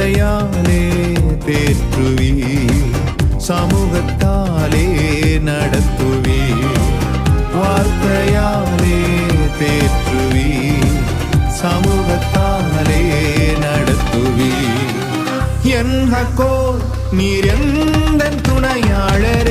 கிருபையாலே தேற்றுவி சமூகத்தாலே நடத்துவி வார்த்தையாலே தேற்றுவி சமூகத்தாலே நடத்துவி என் ஹக்கோ நீர் எந்த துணையாளர்?